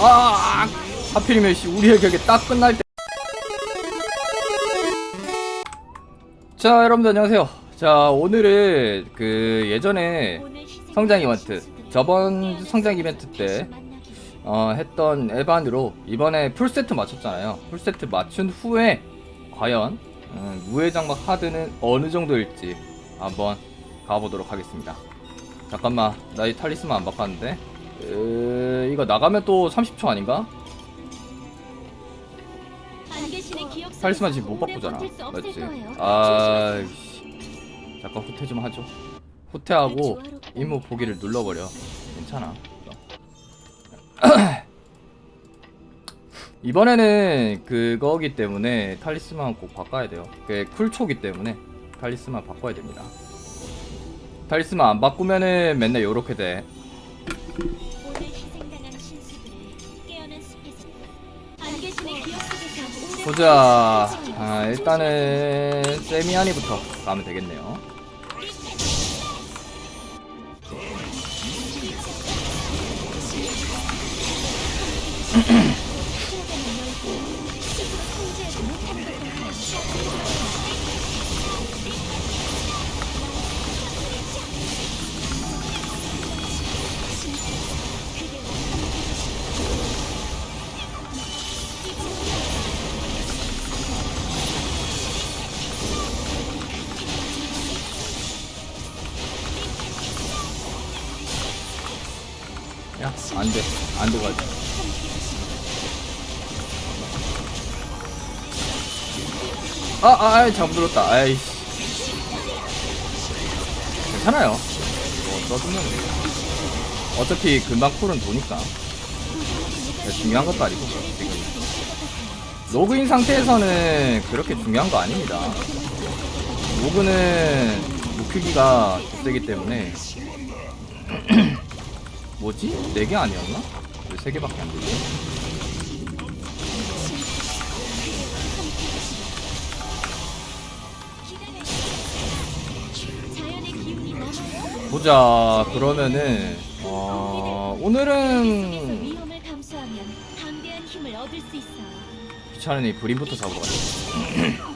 아 하필이면 씨 우리 의 격에 딱 끝날 때. 자 여러분들 안녕하세요. 자 오늘은 그 예전에 성장 이벤트 저번 성장 이벤트 때 어, 했던 에반으로 이번에 풀세트 맞췄잖아요. 풀세트 맞춘 후에 과연 음, 무회장막 하드는 어느 정도일지 한번 가보도록 하겠습니다. 잠깐만 나 이 탈리스만 안 바꿨는데 으, 이거 나가면 또 30초 아닌가? 탈리스만 지금 못 바꾸잖아 맞지? 아 씨. 잠깐 후퇴 좀 하죠 후퇴하고 임무 보기를 눌러버려 괜찮아 이번에는 그거기 때문에 탈리스만 꼭 바꿔야 돼요. 그게 쿨초기 때문에 탈리스만 바꿔야 됩니다. 탈리스만 안 바꾸면은 맨날 요렇게 돼. 보자. 아 일단은 세미아니부터 가면 되겠네요 야 안 돼. 안돼 가지. 아 아 아, 잘못 들었다. 아이씨. 괜찮아요. 뭐 써주면 돼요 어차피 금방 쿨은 도니까. 네, 중요한 것도 아니고 지금. 로그인 상태에서는 그렇게 중요한 거 아닙니다. 로그는 무크기가 세기 때문에 뭐지? 4개 아니었나? 왜 3개밖에 안 되지? 보자 그러면은 어, 오늘은 위험을. 귀찮으니 브림부터 잡으러 가자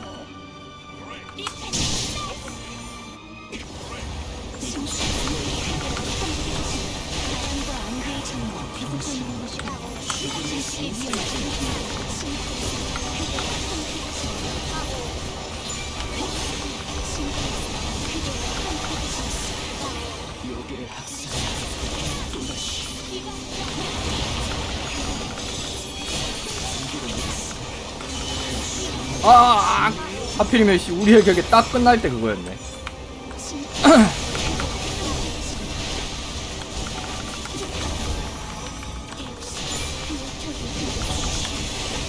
아 하필이면 씨 우리 의 격에 딱 끝날 때 그거였네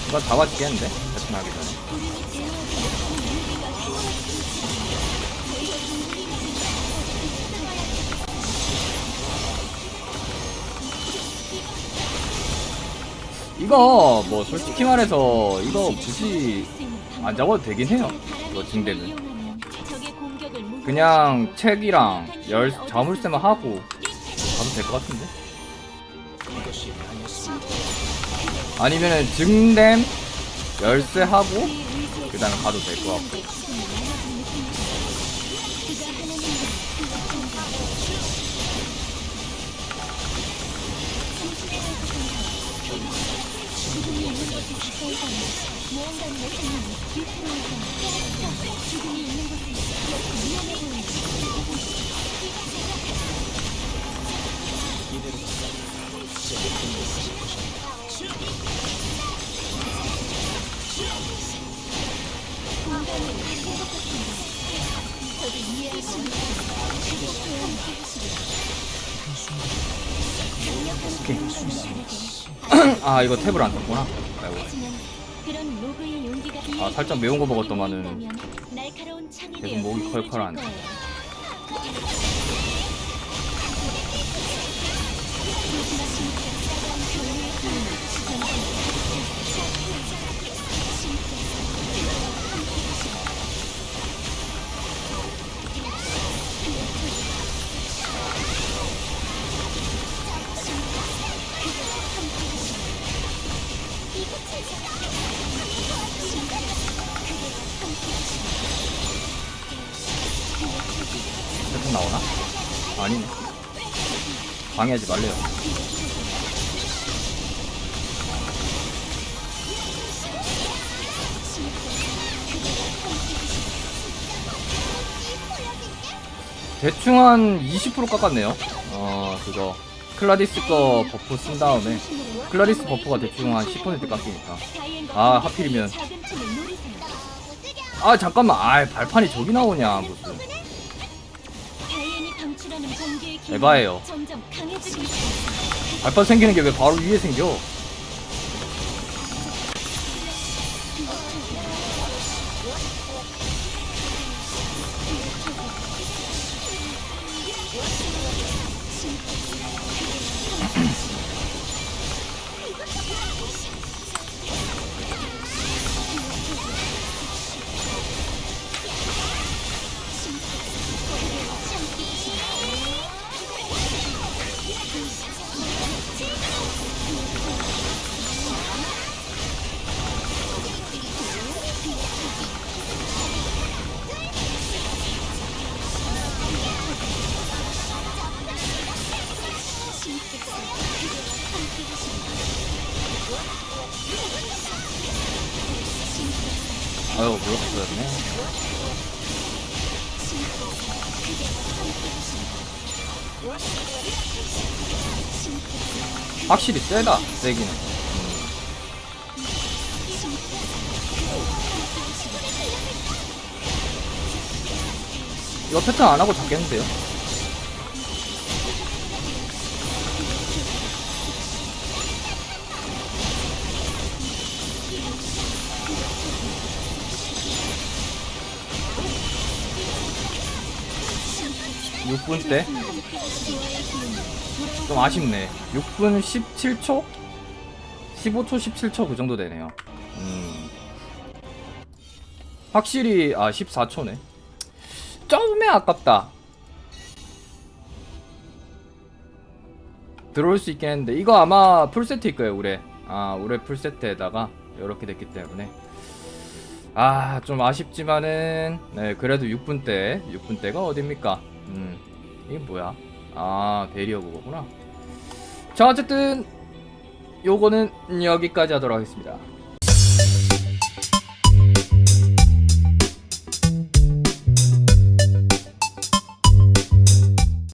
이거 잡아주겠는데? 배팅하기 전에 이거 뭐 솔직히 말해서 이거 굳이 안 잡아도 되긴 해요 이거 징대는 그냥 책이랑 열 자물쇠만 하고 가도 될 것 같은데? 아니면은 증댐 열쇠 하고 그 다음에 가도 될 것 같고 아 이거 탭을 안 떴구나 아, 살짝 매운 거 먹었더만은 계속 목이 공격해줄 컬컬하 계속 나오나? 아니네. 방해하지 말래요. 대충 한 20% 깎았네요. 어, 그거. 클라리스 거 버프 쓴 다음에. 클라리스 버프가 대충 한 10% 깎이니까. 아, 하필이면. 아, 잠깐만. 아, 발판이 저기 나오냐, 무슨. 에바예요. 점점 강해지고 있어. 발판 생기는 게 왜 바로 위에 생겨? 몰랐어였네. 확실히 세다, 세기는. 이거 패턴 안 하고 잡겠는데요? 육분 때? 좀 아쉽네. 6분 17초? 15초, 17초 그 정도 되네요. 음. 확실히, 아, 14초네. 좀에 아깝다. 들어올 수 있긴 했는데, 이거 아마 풀세트일 거예요, 올해. 아, 올해 풀세트에다가 이렇게 됐기 때문에. 아, 좀 아쉽지만은, 네, 그래도 6분 때, 6분 때가 어딥니까? 음, 이게 뭐야? 아, 베리어 그거구나. 자, 어쨌든, 요거는 여기까지 하도록 하겠습니다.